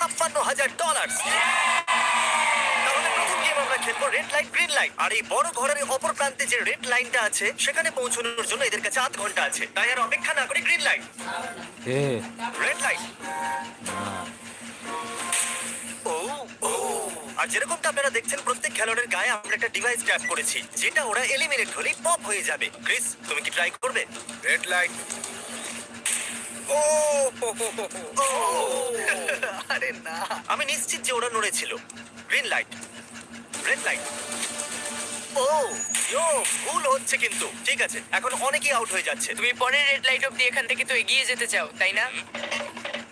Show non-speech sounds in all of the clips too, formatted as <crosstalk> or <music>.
ছাপ্পান্ন হাজার ডলার তাহলে প্রথম গেম আমরা খেলব রেড লাইট গ্রিন লাইট আর এই বড় ঘরের অপর প্রান্তে যে রেড লাইনটা আছে সেখানে পৌঁছানোর জন্য এদের কাছে আধ ঘণ্টা আছে। তাই আর অপেক্ষা না করে গ্রিন লাইট এ। রেড লাইট ও ও। আর যেরকমটা আপনারা দেখছেন প্রত্যেক খেলোয়াড়ের গায়ে আমরা একটা ডিভাইস ট্যাপ করেছি যেটা ওরা এলিমিনেট হলেই পপ হয়ে যাবে। ক্রিস তুমি কি ট্রাই করবে? রেড লাইট ও। ও <laughs> আরে না। আমি নিশ্চিত যে ওরা নড়েছিল। গ্রিন লাইট রেড লাইট ও। ইয়ো ভুল হচ্ছে কিন্তু। ঠিক আছে এখন অনেকেই আউট হয়ে যাচ্ছে। তুমি পরের রেড লাইট অব্দি এখান থেকে তো এগিয়ে যেতে চাও তাই না?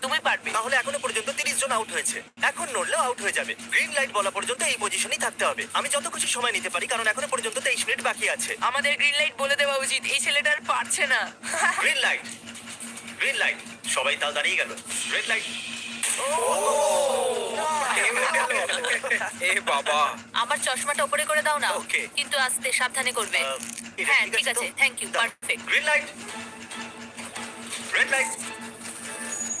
তুমি পারবে। তাহলে এখনও পর্যন্ত তিরিশ জন আউট হয়েছে। এখন নড়লেও আউট হয়ে যাবে। গ্রিন লাইট বলা পর্যন্ত এই পজিশনেই থাকতে হবে। আমি যত কিছু সময় নিতে পারি কারণ এখনও পর্যন্ত তেইশ মিনিট বাকি আছে। আমাদের গ্রিন লাইট বলে দেওয়া উচিত। এই ছেলেটা আর পারছে না। গ্রিন লাইট গ্রিন লাইট সবাই তাও দাঁড়িয়ে গেল। রেড লাইট এ বাবা। আমার চশমাটা উপরে করে দাও না। Okay. কিন্তু আস্তে সাবধানে করবে। এটা হ্যাঁ ঠিক আছে thank you perfect green light red light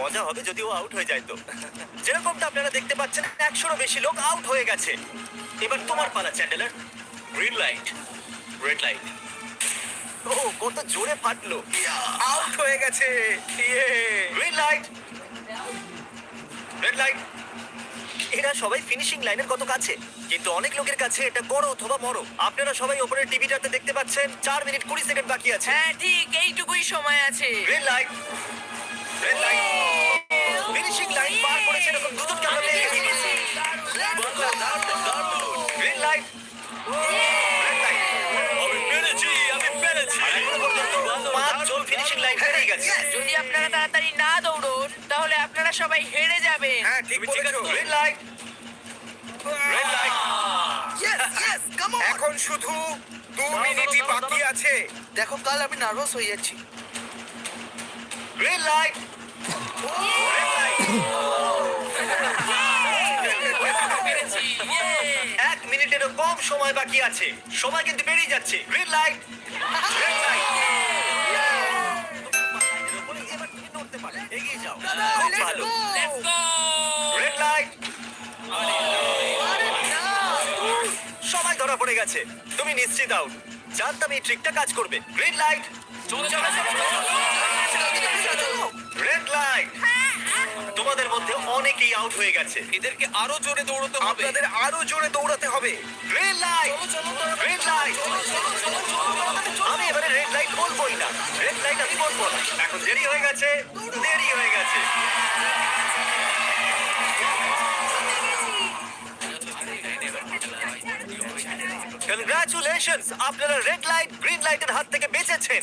মজা হবে যদি ও আউট হয়ে যায় তো। যেরকমটা আপনারা দেখতে পাচ্ছেন একশোরও বেশি লোক আউট হয়ে গেছে। এবার তোমার পালা Chandler. Green light red light ও কত জোরে ফাটলো। আউট হয়ে গেছে। গ্রিন লাইট রেড লাইট এরা সবাই ফিনিশিং লাইনের কত কাছে? কিন্তু অনেক লোকের কাছে এটা বড় অথবা বড় আপনারা সবাই ওপরের টিভিটাতে দেখতে পাচ্ছেন চার মিনিট কুড়ি সেকেন্ড বাকি আছে। হ্যাঁ ঠিক এইটুকুই সময় আছে। Green light red light finishing line পার করেছে এরকম দুজনকে আমরা পেয়ে গেছি গ্রিন লাইট রেড লাইট আমি পেরেছি আমি পেরেছি। পাঁচজন ফিনিশিং লাইন পেরিয়ে গেছে। যদি আপনারা তাড়াতাড়ি না দৌড়ন তাহলে আপনারা সবাই হেরে যাবেন। হ্যাঁ ঠিক বলেছ। গ্রিন লাইট রেড লাইট এখন শুধু দু মিনিটই বাকি আছে। দেখো কাল আমি নার্ভাস হয়ে যাচ্ছি। গ্রিন লাইট এক মিনিটেরও কম সময় বাকি আছে। সময় কিন্তু বেরিয়ে যাচ্ছে। গ্রিন লাইট লাইট এগিয়ে যাও খুব ভালো! রেড লাইট সবাই ধরা পড়ে গেছে। তুমি নিশ্চিত আউট জানতাম এই ট্রিকটা কাজ করবে। গ্রিন লাইট রেড লাইট তোমাদের মধ্যে অনেকেই আউট হয়ে গেছে এদেরকে আরও জোরে দৌড়তে হবে আপনাদের আরও জোরে দৌড়াতে হবে গ্রিন লাইট গ্রিন লাইট আমি এবারে রেড লাইট বলবোই না রেড লাইট আমি বলব না এখন দেরি হয়ে গেছে দেরি হয়ে গেছে কনগ্রাচুলেশনস আপনারা রেড লাইট গ্রিন লাইটের হাত থেকে বেঁচেছেন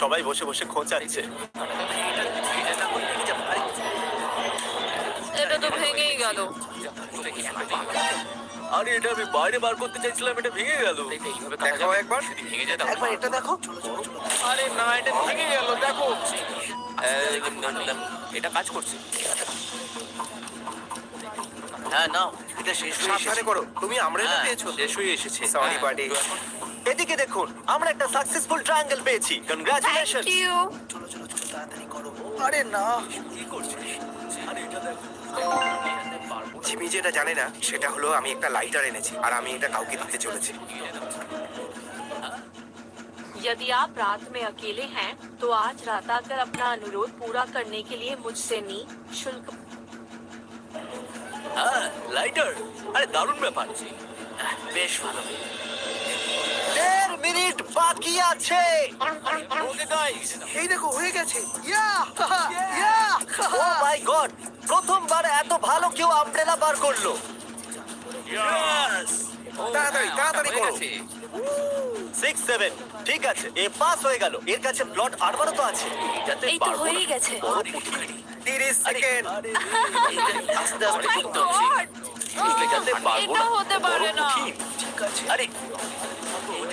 সবাই বসে বসে খোঁচাচ্ছে। এটা তো ভেঙেই গেল। আরে এটা আমি বাইরে বার করতে চাইছিলাম এটা ভেঙে গেল। দেখাও একবার। ভেঙে যেতাম একবার এটা দেখো। আরে না এটা ভেঙে গেল দেখো। এই, এটা কাজ করছে। হ্যাঁ নাও এটা শেষ সাবধানে করো। তুমি আমরেলা পেয়েছ। শেষ হয়ে এসেছে। সরি বাডি এদিকে দেখুন আমরা একটা সাকসেসফুল ট্রায়াঙ্গেল পেয়েছি কনগ্রাচুলেশন থ্যাংক ইউ চলো চলো চলো তাড়াতাড়ি করো আরে না জিমি যেটা জানে না সেটা হলো আমি একটা লাইটার এনেছি আর আমি এটা কাউকে দিতে চলেছি यदि आप रात में अकेले हैं तो आज रात आकर अपना अनुरोध पूरा करने के लिए मुझसे निःशुल्क হ্যাঁ লাইটার আরে দারুণ ব্যাপার বেশ ভালো দেড় মিনিট বাকি আছে। এই দেখো হয়ে গেছে। ইয়া! ইয়া! ও মাই গড প্রথমবার এত ভালো কেউ আমব্রেলা বার করল। তাড়াতাড়ি তাড়াতাড়ি করো। সিক্স সেভেন ঠিক আছে এ পাস হয়ে গেল। এর কাছে প্লট আরবারও তো আছে। যাতে এই তো হয়েই গেছে। তিরিশ সেকেন্ড। <laughs> আস্তে আস্তে করতে হচ্ছে। এটা হতে পারে না। ঠিক আছে। আরে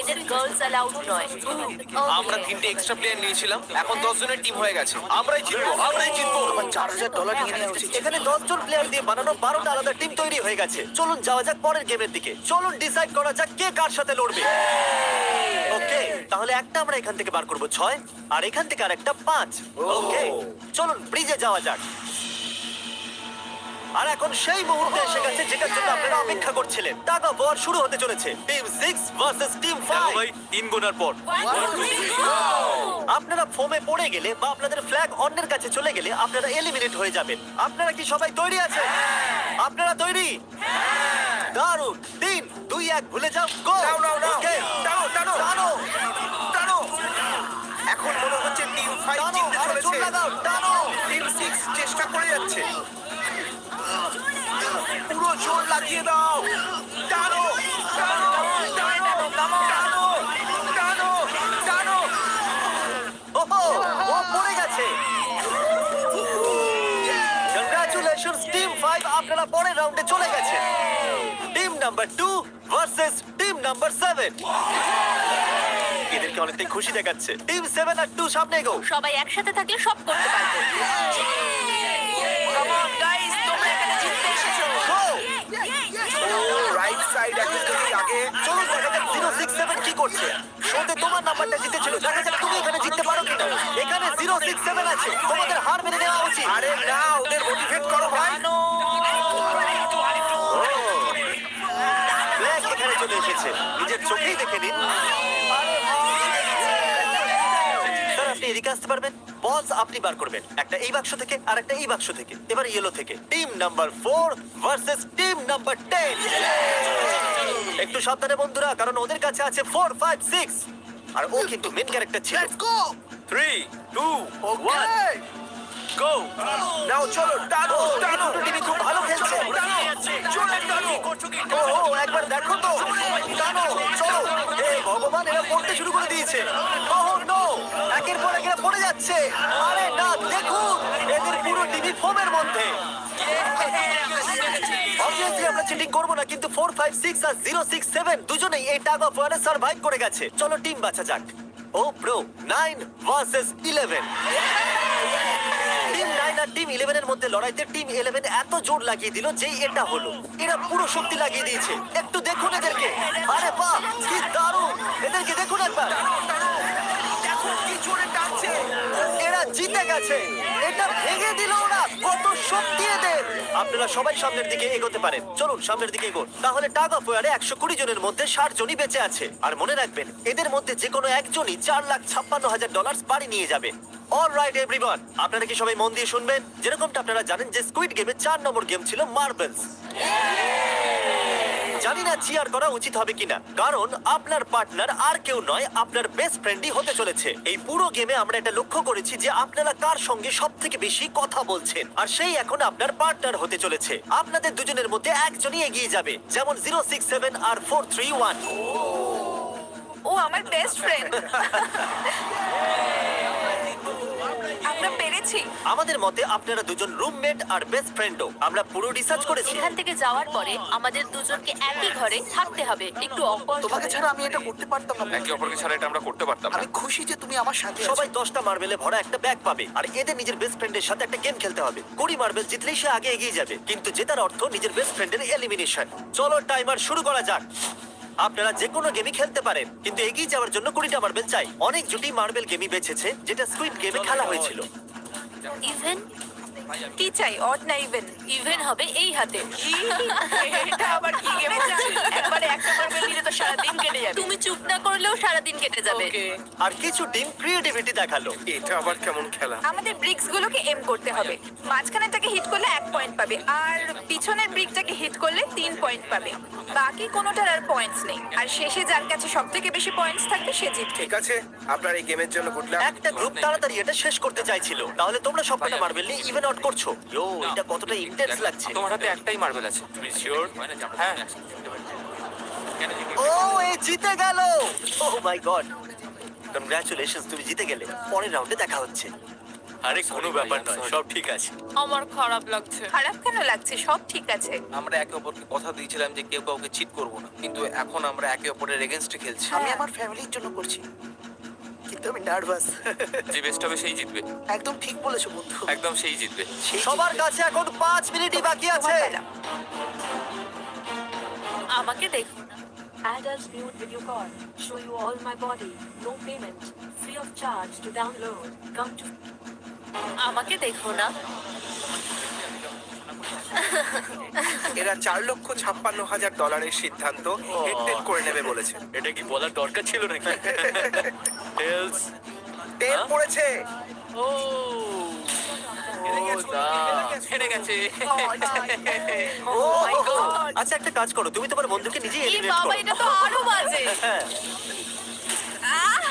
এদের গার্লস অ্যালাউড নয়। আমরা তিনটে এক্সট্রা প্লেয়ার নিয়েছিলাম এখন দশ জনের টিম হয়ে গেছে। আমরাই জিতবো আমরাই জিতবো। আমার চার হাজার ডলার নিয়ে নেওয়া উচিত। এখানে দশ জন প্লেয়ার দিয়ে বানানো বারোটা আলাদা টিম তৈরি হয়ে গেছে। চলুন যাওয়া যাক পরের গেমের দিকে। চলুন ডিসাইড করা যাক কে কার সাথে লড়বে। ওকে তাহলে একটা আমরা এখান থেকে বার করব ছয় আর এখান থেকে আর একটা পাঁচ। ওকে চলুন ব্রিজে যাওয়া যাক। আর এখন সেই মুহূর্তে এসে গেছে যেটার জন্য আপনারা অপেক্ষা করছিলেন। টাকা বর শুরু হতে চলেছে। Team six versus team five. ভাই তিন গোনার পর। আপনারা ফোমে পড়ে গেলে বা আপনাদের ফ্ল্যাগ অন্যের কাছে চলে গেলে আপনারা এলিমিনেট হয়ে যাবেন। আপনারা কি সবাই তৈরি আছেন? আপনারা তৈরি? দারুণ। তিন দুই এক ভুলে যাও। গো নাও, নাও, নাও। টানো, টানো। টানো! টানো। এখন মনে হচ্ছে টিম ফাইভ জিততে চলেছে। টানো! টিম সিক্স চেষ্টা করে যাচ্ছে। পুরো জোর লাগিয়ে দাও। টানো টানো টানো টানো টানো টানো। ওহো, ও পড়ে গেছে। কংগ্রাচুলেশনস টিম ফাইভ আপনারা পরের রাউন্ডে চলে গেছেন team number two versus team number seven এদেরকে অনেকটাই খুশি দেখাচ্ছে। টিম সেভেন আর টু সামনে এগো সবাই একসাথে থাকলে সব করতে পারব। রাইট সাইড এখন যদি আগে। চলুন দেখা যাক জিরো সিক্স সেভেন কি করছে। শোতে তোমার নাম্বারটা জিতেছিল। দেখা যাক তুমি এখানে জিততে পারো কিনা। এখানে জিরো সিক্স সেভেন আছে। তোমাদের হার মেনে নেওয়া উচিত। আরে না ওদের মোটিভেট করো ভাই। ব্ল্যাক এখানে চলে এসেছে। নিজের চোখেই দেখে নিন স্যার আপনি এদিকে আসতে পারবেন। বলস আপনি বার করবেন। একটা এই বাক্স থেকে আর একটা এই বাক্স থেকে। এবার ইয়েলো থেকে। Team number four versus team number ten একটু সাবধানে বন্ধুরা কারণ ওদের কাছে আছে ফোর ফাইভ সিক্স আর ও কিন্তু মেন ক্যারেক্টার ছিল। Three two one go now চলো টানো টানো। দুটো খুব ভালো খেলছে। জোরে টানো। ও ও, একবার দেখো তো। টানো চলো। হে ভগবান এরা পড়তে শুরু করে দিয়েছে। ওহ পড়ে যাচ্ছে। আরে না, দেখুন, এদের পুরো টিভি ফোমের মধ্যে আমরা চিটিং করব না, কিন্তু four five six zero six seven দুজনেই এই করে গেছে। চলো টিম যাক। ও নাইন ইলেভেন আর টিম ইলেভেনের মধ্যে লড়াইতে টিম ইলেভেন এত জোর লাগিয়ে দিল যে এটা হলো। এরা পুরো শক্তি লাগিয়ে দিয়েছে। একটু দেখুন এদেরকে। আরে বাহ, কি দারুণ। এদেরকে দেখুন একবার। জিতে গেছে। এটা ভেঙে দিল ওরা কত শক্তি এদের। আপনারা সবাই সামনের দিকে এগোতে পারেন। চলুন, সামনের দিকে এগোন। তাহলে টাগ অফ ওয়ারে একশো কুড়ি জনের মধ্যে ষাট জনই বেঁচে আছে। আর মনে রাখবেন, এদের মধ্যে যে কোনো একজনই চার লাখ ছাপ্পান্ন হাজার ডলার বাড়ি নিয়ে যাবে। অল রাইট এভরিওয়ান আপনারা কি সবাই মন দিয়ে শুনবেন? যেরকমটা আপনারা জানেন যে স্কুইড গেমে চার নম্বর গেম ছিল মার্বেলস জানি না চিয়ার করা উচিত হবে কিনা। কারণ আপনার পার্টনার আর কেউ নয় আপনার বেস্ট ফ্রেন্ডই হতে চলেছে। এই পুরো গেমে আমরা এটা লক্ষ্য করেছি যে আপনারা কার সঙ্গে সব থেকে বেশি কথা বলছেন। আর সেই এখন আপনার পার্টনার হতে চলেছে। আপনাদের দুজনের মধ্যে একজনই এগিয়ে যাবে যেমন জিরো সিক্স সেভেন আর ফোর থ্রি ওয়ান ও আমার বেস্ট ফ্রেন্ড <laughs> পেরেছি আমাদের মতে আপনারা দুজন রুমমেট আর বেস্ট ফ্রেন্ডও আমরা পুরো রিসার্চ করেছি। এখান থেকে যাওয়ার পরে আমাদের দুজনকে একই ঘরে থাকতে হবে একটু অকওয়ার্ড তোমাকে ছাড়া আমি এটা করতে পারতাম না। একে অপরকে ছাড়া এটা আমরা করতে পারতাম না। আমি খুশি যে তুমি আমার সাথে আছো। সবাই দশটা মার্বেলে ভরা একটা ব্যাগ পাবে। আর এদের নিজের বেস্ট ফ্রেন্ডের সাথে একটা গেম খেলতে হবে। কুড়ি মার্বেল জিতলেই সে আগে এগিয়ে যাবে। কিন্তু জেতার অর্থ নিজের বেস্ট ফ্রেন্ডের এলিমিনেশন চলো টাইমার শুরু করা যাক। আপনারা যে কোনো গেমই খেলতে পারেন। কিন্তু এগিয়ে যাওয়ার জন্য কুড়িটা মার্বেল চাই। অনেক জুটি মার্বেল গেমই বেঁচেছে যেটা স্কুইড গেমে খেলা হয়েছিল। ইভেন? কি চাই? অড না ইভেন ইভেন হবে এই হাতে। এটা আবার কি গেম হচ্ছে? একবারে একটা মারবে নিলে তো সারা দিন কেটে যাবে। তুমি চুপ না করলেও সারা দিন কেটে যাবে। আর কিছু টিম ক্রিয়েটিভিটি দেখাল। এটা আবার কেমন খেলা? আমাদের ব্রিক্স গুলোকে এম করতে হবে। মাঝখানেরটাকে হিট করলে পয়েন্ট পাবে। আর পিছনের ব্রিকটাকে হিট করলে তিন পয়েন্ট পাবে। বাকি কোনোটার আর পয়েন্টস নেই। আর শেষে যার কাছে সব থেকে বেশি পয়েন্টস থাকবে সে জিতবে। ঠিক আছে আপনার এই গেমের জন্য গুড লাক একটা গ্রুপ তাড়াতাড়ি এটা শেষ করতে চাইছিল। তাহলে তোমরা সবকটা মার্বেল নিয়ে ইভেন আউট করছ। ইয়ো এটা কতটা ইন্টেন্স লাগছে। তোমার হাতে একটাই মার্বেল আছে। তুমি শিওর হ্যাঁ। ও এ জিতে গেল! ও মাই গড কংগ্রাচুলেশনস তুমি জিতে গেলে। পরের রাউন্ডে দেখা হচ্ছে। আরে কোনো ব্যাপার নয় সব ঠিক আছে। আমার খারাপ লাগছে। খারাপ কেন লাগছে? সব ঠিক আছে। আমরা একে অপরকে কথা দিয়েছিলাম যে কেউ কাউকে চিট করব না। কিন্তু এখন আমরা একে অপরের এগেনস্টে খেলছি। আমি আমার ফ্যামিলির জন্য করছি। কিন্তু আমি নার্ভাস যে বেস্ট হবে সেই জিতবে। একদম ঠিক বলেছ বন্ধু। একদম সেই জিতবে। সবার কাছে এখন পাঁচ মিনিটই বাকি আছে। আমাকে দেখো না। Add as viewed video call. Show you all my body. No payment. Free of charge to download. Come to আমাকে দেখো না। এরা চার লক্ষ ছাপ্পান্ন হাজার ডলারের সিদ্ধান্ত হেড করে নেবে বলেছে। এটা কি বলার দরকার ছিল নাকি? টেলস তেল পড়েছে। ও। হেরে গেছে। ও আচ্ছা একটা কাজ করো তুমি তোমার বন্ধুকে নিজেই এই এলিমিনেট বাবা করো। এটা তো আরও বাজে। হ্যাঁ। আহ!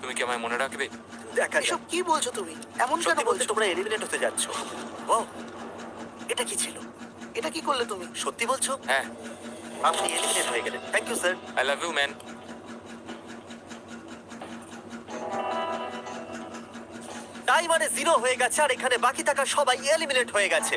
তুমি কি আমায় মনে রাখবে? দেখা যাক। এসব কি বলছো তুমি? এমন কেন সত্যি বলতে বলছো? তোমরা এলিমিনেট হতে যাচ্ছ। ও এটা কি ছিল? এটা কি করলে তুমি? সত্যি বলছো? হ্যাঁ। আপনি এলিমিনেট হয়ে গেলেন। Thank you sir I love you man টাইমারে zero হয়ে গেছে আর এখানে বাকি থাকা সবাই এলিমিনেট হয়ে গেছে।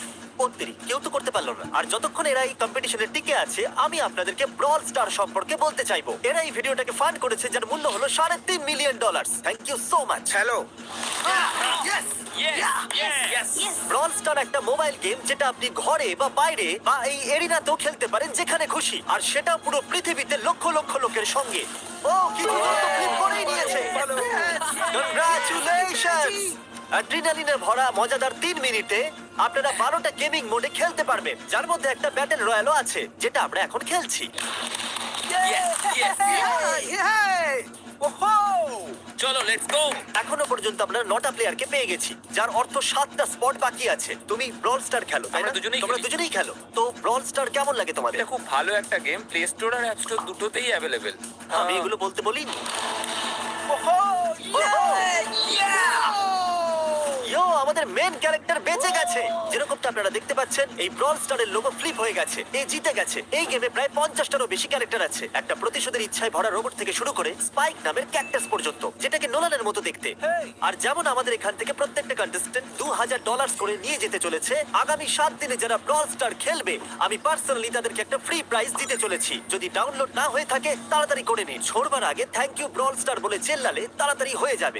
সত্যি কেউ তো করতে পারল না। আর যতক্ষণ এরা এই কম্পিটিশনে টিকে আছে আমি আপনাদেরকে ব্রল স্টার সম্পর্কে বলতে চাইব। এরা এই ভিডিওটাকে ফান্ড করেছে যার মূল্য হলো সাড়ে তিন million dollar thank you so much hello brawl star একটা মোবাইল গেম যেটা আপনি ঘরে বা বাইরে বা এই এরিনাতেও খেলতে পারেন যেখানে খুশি। আর সেটা পুরো পৃথিবীতে লক্ষ লক্ষ লোকের অ্যাড্রিনালিনের ভরা মজাদার তিন মিনিটে আপনারা বারোটা গেমিং মোডে খেলতে পারবেন। যার মধ্যে একটা ব্যাটেল রয়্যালও আছে যেটা আমরা এখন খেলছি। চলো লেটস গো এখনও পর্যন্ত আমরা নটা প্লেয়ারকে পেয়ে গেছি যার অর্থ সাতটা স্পট বাকি আছে। তুমি ব্রল স্টার খেলো তাই না? আমরা দুজনেই তোমরা খেলি। দুজনেই খেলো। তো ব্রল স্টার কেমন লাগে তোমাদের? এটা খুব ভালো একটা গেম প্লে স্টোর আর অ্যাপ স্টোর দুটোতেই অ্যাভেলেবেল আমি এগুলো বলতে বলিনি। ইয়ো আমাদের মেন ক্যারেক্টার বেঁচে গেছে। যেরকমটা আপনারা দেখতে পাচ্ছেন এই ব্রল স্টারের লোগো ফ্লিপ হয়ে গেছে। এই জিতে গেছে। এই গেমে প্রায় পঞ্চাশটারও বেশি ক্যারেক্টার আছে। একটা প্রতিশোধের ইচ্ছায় ভরা রোবট থেকে শুরু করে স্পাইক নামের ক্যাকটাস পর্যন্ত যেটাকে নোলানের মতো দেখতে। আর যেমন আমাদের এখান থেকে প্রত্যেকটা কন্টেস্টেন্ট দু হাজার ডলার করে নিয়ে যেতে চলেছে আগামী সাত দিনে যারা ব্রল স্টার খেলবে আমি পার্সোনালি তাদেরকে একটা ফ্রি প্রাইজ দিতে চলেছি। যদি ডাউনলোড না হয়ে থাকে তাড়াতাড়ি করে নিন। ছোড়বার আগে থ্যাংক ইউ ব্রল স্টার বলে চেল্লালে তাড়াতাড়ি হয়ে যাবে।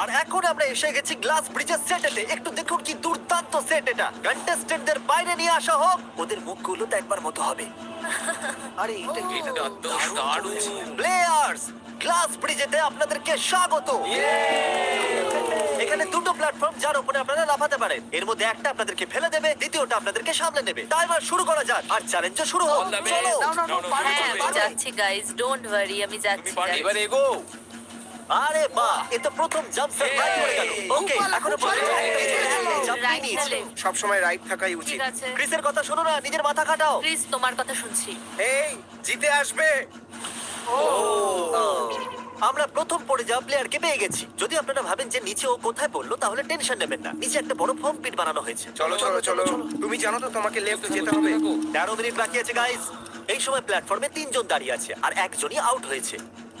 আর এখন আমরা এসে গেছি গ্লাস ব্রিজের সেটেতে। একটু দেখুন কি দুর্দান্ত সেট এটা। কন্টেস্টেন্টদের বাইরে নিয়ে আসা হোক ওদের মুখগুলো তো একবার মতো হবে। আরে এটা কি? এটা তো দারুণ প্লেয়ার্স গ্লাস ব্রিজেতে আপনাদেরকে স্বাগত। এখানে দুটো প্ল্যাটফর্ম যার উপরে আপনারা লাফাতে পারেন। এর মধ্যে একটা আপনাদেরকে ফেলে দেবে দ্বিতীয়টা আপনাদেরকে সামলে নেবে। টাইমার শুরু করা যাক আর চ্যালেঞ্জও শুরু হোক। চলো। হ্যাঁ আমি যাচ্ছি গাইজ ডোন্ট ওয়ারি আমি যাচ্ছি এবার এগো। আরে বাহ এ তো প্রথম জাম্প সার্ভাইভ করে গেল। ওকে এখনও খুব জাম্প Right নিয়েছে না left? সব সময় রাইট থাকাই উচিত। ঠিক আছে। ক্রিসের কথা শোনো না নিজের মাথা খাটাও। প্লিজ তোমার কথা শুনছি। এই জিতে আসবে। আমরা প্রথম পড়ে যাওয়া প্লেয়ারকে পেয়ে গেছি। যদি আপনারা ভাবেন যে নিচে ও কোথায় পড়ল তাহলে টেনশন নেবেন না। নিচে একটা বড় ফর্ম পিট বানানো হয়েছে। চলো চলো চলো। তুমি জানো তো তোমাকে লেফট যেতে হবে। তেরো মিনিট বাকি আছে গাইস এই সময় প্ল্যাটফর্মে তিনজন দাঁড়িয়ে আছে আর একজনই আউট হয়েছে।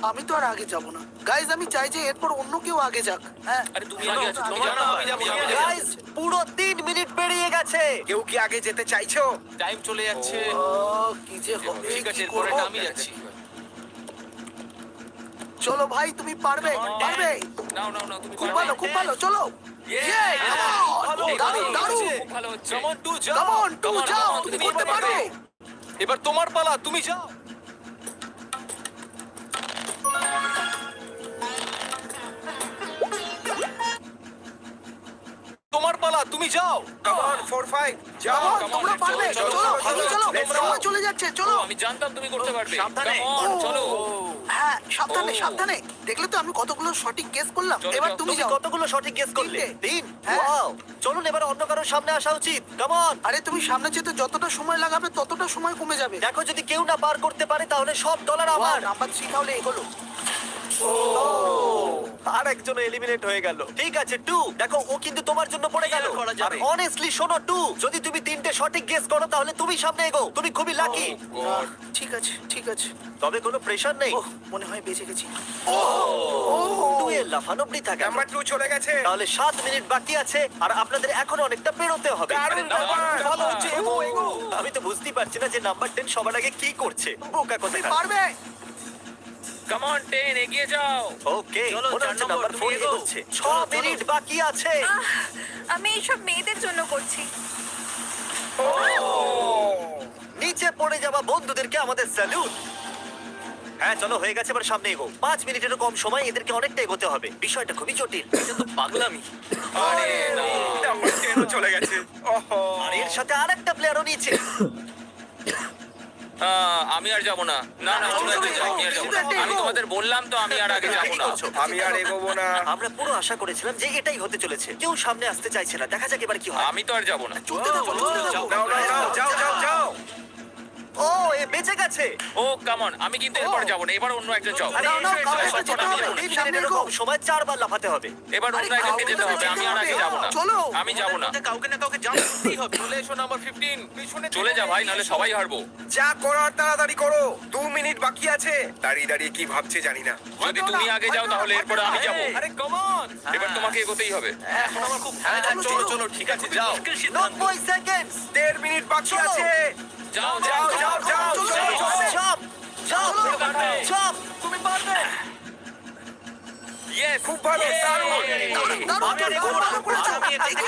আমি তো আর আগে যাব না। গাইজ আমি চাই যে এরপর অন্য কেউ আগে যাক। হ্যাঁ? আরে তুমি আগে আছো তুমি জানো আমি যাব গাইস পুরো তিন মিনিট পেরিয়ে গেছে। কেউ কি আগে যেতে চাইছো? টাইম চলে যাচ্ছে। কি যে হবে ঠিক আছে এরপরে আমি যাচ্ছি। চলো ভাই তুমি পারবে পারবে? নাও নাও নাও তুমি খুব ভালো খুব ভালো চলো। এবার তোমার পালা তুমি যাও। তোমার পালা তুমি যাও। কাম 4 5 যাও Come on, come on, তোমরা পারবে। চলো, যাচ্ছে চলো। আমি জানতাম তুমি করতে পারবে। সাবধানে। চলো। হ্যাঁ সাবধানে সাবধানে। দেখলে তো আমি কতগুলো সঠিক গেস করলাম। এবার তুমি যাও। কতগুলো সঠিক গেস করলে। তিন? হ্যাঁ। ওয়াও চলুন এবার অন্য কারোর সামনে আসা উচিত। কেমন আরে তুমি সামনে যেতে যতটা সময় লাগাবে ততটা সময় কমে যাবে। দেখো যদি কেউ না পার করতে পারে তাহলে সব ডলার আমার। নাম্বার থ্রি তাহলে এগোলো। আর একজন এলিমিনেট হয়ে গেল। ঠিক আছে টু দেখো ও কিন্তু তোমার জন্য পড়ে গেল। করা যাবে? অনেস্টলি শোনো টু যদি তুমি তিনটে সঠিক গেস করো তাহলে তুমি সামনে এগো। তুমি খুবই লাকি God. ঠিক আছে ঠিক আছে। তবে কোনো প্রেশার নেই। ওহ মনে হয় বেঁচে গেছি। টু এর লাফানো বৃথা গেল। নাম্বার 2 চলে গেছে। তাহলে সাত মিনিট বাকি আছে আর আপনাদের এখন অনেকটা পেরোতে হবে। দারুণ ব্যাপার। ভালো হচ্ছে। এগো এগো। আমি তো বুঝতেই পারছি না যে নাম্বার টেন সবার আগে কি করছে। বোকা কোথায় পারবে? Come on, 10, এগিয়ে যাও। ওকে চলো, মনে চার হচ্ছে নম্বর, নাম্বার তুমি ফোর এগোও। এগোচ্ছে। ছ চলো, চলো। মিনিট বাকি আছে। আমি এইসব মেয়েদের জন্য করছি। নিচে পড়ে যাওয়া বন্ধুদেরকে আমাদের স্যালুট হ্যাঁ চলো হয়ে গেছে এবার সামনে এগো পাঁচ মিনিটেরও কম সময় এদেরকে অনেকটা এগোতে হবে। বিষয়টা খুবই জটিল। পাগলামি। আরে না। আমার চলে গেছে। ওহো। আর এর সাথে আরেকটা প্লেয়ারও নিচে আমি আর যাব না। না না আমি আর যাব না। আমি তোমাদের বললাম তো আমি আর আগে যাব না। আমি আর এগোবো। না। আমরা পুরো আশা করেছিলাম যে এটাই হতে চলেছে। কেউ সামনে আসতে চাইছে না। দেখা যাক এবার কি হয়। আমি তো আর যাব না। চলতে যাও যাও যাও যাও যাও। ও এ বেঁচে গেছে। ও কামন আমি কিন্তু এরপর যাব না এবার অন্য একজন যাও আরে নাও, কাউকে তো যেতে আমি হবে। যাব। সামনে মিনিটেরও এগো। কম সময় চারবার লাফাতে হবে। এবার অন্য একজনকে যেতে হবে আমি আর আগে যাব না। চলো। আমি যাব না। কাউকে না কাউকে জাম্প করতেই হবে। চলে এসো নাম্বার 15 পিছনে চলে যা ভাই নাহলে সবাই হারবো। যা করার তাড়াতাড়ি করো। দু মিনিট বাকি আছে। দাঁড়িয়ে দাঁড়িয়ে কি ভাবছে জানি না। যদি তুমি আগে যাও তাহলে এরপর আমি যাব। আরে কাম অন এবার তোমাকে এগোতেই হবে। এখন আমার খুব হ্যাঁ চলো চলো ঠিক আছে যাও। নব্বই সেকেন্ড দেড় মিনিট বাকি আছে। যাও যাও যাও যাও যাও চাপ চাপ চাপ তুমি পারবে? ইয়েস খুব ভালো দারুণ। আমি আর এগোবো না। আমি এদিকে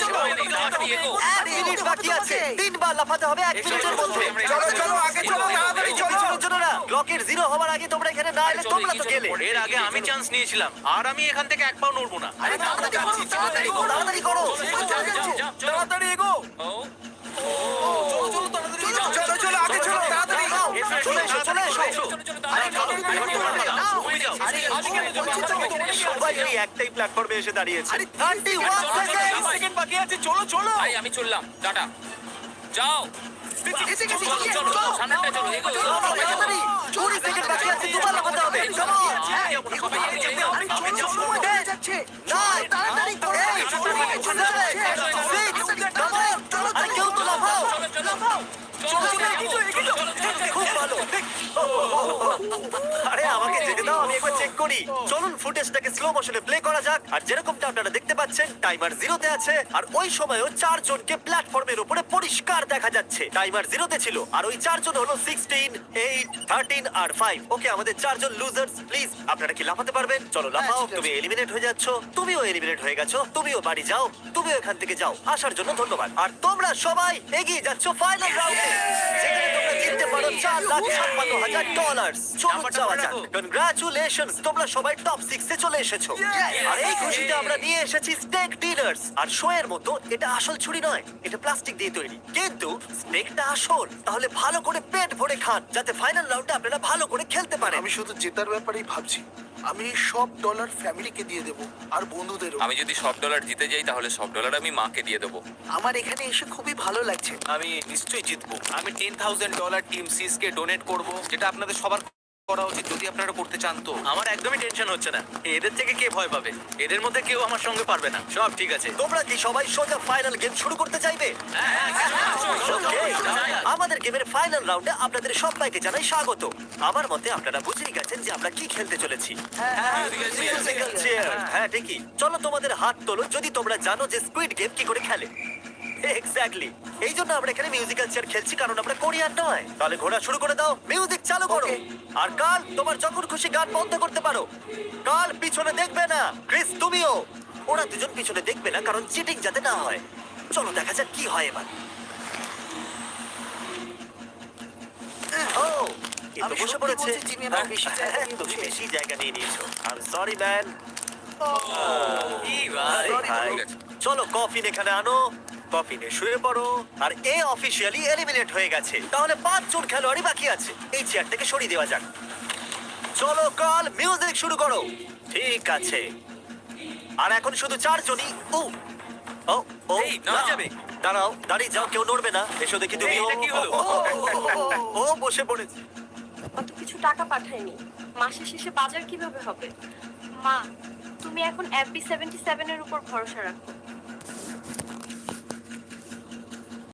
চলো, এদিকে চলো। এক মিনিট বাকি আছে তিনবার লাফাতে হবে এক মিনিটের মধ্যে। চলো চলো আগে চলো তাড়াতাড়ি চলো। পিছনের জন্য না ক্লকের জিরো হওয়ার আগে তোমরা এখানে না এলে তোমরা তো গেলে। এর আগে আমি চান্স নিয়েছিলাম। আর আমি এখান থেকে এক পাও নড়বো না। আরে তাড়াতাড়ি করো, তাড়াতাড়ি করো, তাড়াতাড়ি এগো। চলো চলো আগে চলো তাড়াতাড়ি চলে এসো চলে এসো আরে সবাই ওই একটাই প্ল্যাটফর্মে এসে দাঁড়িয়েছে থার্টি ওয়ান সেকেন্ড সেকেন্ড বাকি আছে চলো চলো ভাই আমি চললাম টাটা যাও। তাড়াতাড়ি আরে আমাকে যেতে দাও আমি একবার চেক করি। চলুন ফুটেজটাকে স্লো মোশনে প্লে করা যাক। আর যেরকমটা আপনারা দেখতে পাচ্ছেন টাইমার জিরোতে আছে। আর ওই সময়ও চারজনকে প্ল্যাটফর্মের উপরে পরিষ্কার দেখা যাচ্ছে। টাইমার জিরোতে ছিল। আর ওই চারজন হলো সিক্সটিন এইট থার্টিন আর ফাইভ ওকে আমাদের চারজন লুজার্স প্লিজ আপনারা কি লাফাতে পারবেন? চলো লাফাও। তুমি এলিমিনেট হয়ে যাচ্ছ। তুমিও এলিমিনেট হয়ে গেছো। তুমিও বাড়ি যাও। তুমিও এখান থেকে যাও। আসার জন্য ধন্যবাদ। আর তোমরা সবাই এগিয়ে যাচ্ছ ফাইনাল রাউন্ডে যেখানে তোমরা জিততে পারো চার লাখ ছাপ্পান্ন হাজার ডলার চলুন যাওয়া যাক কনগ্রাচুলেশন তোমরা সবাই টপ সিক্সে চলে এসেছ। আর এই খুশিতে আমরা নিয়ে এসেছি স্টেক ডিনার্স আর শো এর মতো এটা আসল ছুরি নয় এটা প্লাস্টিক দিয়ে তৈরি। কিন্তু স্টেকটা আসল তাহলে ভালো করে পেট ভরে খান যাতে ফাইনাল রাউন্ডে আপনারা ভালো করে খেলতে পারেন। আমি শুধু জেতার ব্যাপারেই ভাবছি। আমি সব ডলার ফ্যামিলিকে দিয়ে দেব আর বন্ধুদেরও। আমি যদি সব ডলার জিতে যাই তাহলে সব ডলার আমি মাকে দিয়ে দেবো। আমার এখানে এসে খুবই ভালো লাগছে। আমি নিশ্চয়ই জিতবো। আমি টেন থাউজেন্ড ডলার টিম সিস কে ডোনেট করব যেটা আপনাদের সবার করা উচিত যদি আপনারা করতে চান তো। আমার একদমই টেনশন হচ্ছে না। এদের থেকে কে ভয় পাবে? এদের মধ্যে কেউ আমার সঙ্গে পারবে না। সব ঠিক আছে। তোমরা কি সবাই সোজা ফাইনাল গেম শুরু করতে চাইবে? Okay. আমাদের গেমের ফাইনাল রাউন্ডে আপনাদের সবাইকে জানাই স্বাগত। আমার মতে আপনারা বুঝেই গেছেন যে আমরা কি খেলতে চলেছি। Musical chair। হ্যাঁ ঠিকই। চলো তোমাদের হাত তোলো। যদি তোমরা জানো যে স্কুইড গেম কি করে খেলে। এক্স্যাক্টলি এই জন্য আমরা এখানে মিউজিক্যাল চেয়ার খেলছি কারণ আমরা কোরিয়ান নয়। তাহলে ঘোরা শুরু করে দাও মিউজিক চালু করো। আর কাল তোমার যখন খুশি গান বন্ধ করতে পারো কাল পিছনে দেখবে না ক্রিস তুমিও। ওরা দুজন পিছনে দেখবে না কারণ চিটিং যাতে না হয়। চলো দেখা যাক কি হয় এবার। ও আমি বসে পড়েছে। হ্যাঁ, তুমি বেশি জায়গা নিয়ে নিয়েছো। আই সরি ম্যান চলো কফিন এখানে আনো। কফিনে শুয়ে পড়ো। আর এ অফিসিয়ালি এলিমিনেট হয়ে গেছে। তাহলে পাঁচজন খেলোয়াড়ই বাকি আছে। এই চেয়ারটাকে সরিয়ে দেওয়া যাক। চলো কাল মিউজিক শুরু করো। ঠিক আছে। আর এখন শুধু চারজনই। ও ও ও এই, না। যাবে। দাঁড়াও দাঁড়িয়ে যাও কেউ নড়বে না। এসো দেখি তুমি। এই, এটা কি হলো? ও বসে পড়েছে। অত কিছু টাকা পাঠায়নি। মাসের শেষে বাজার কীভাবে হবে? মা তুমি এখন এফবি সেভেন্টি সেভেনের উপর ভরসা রাখো।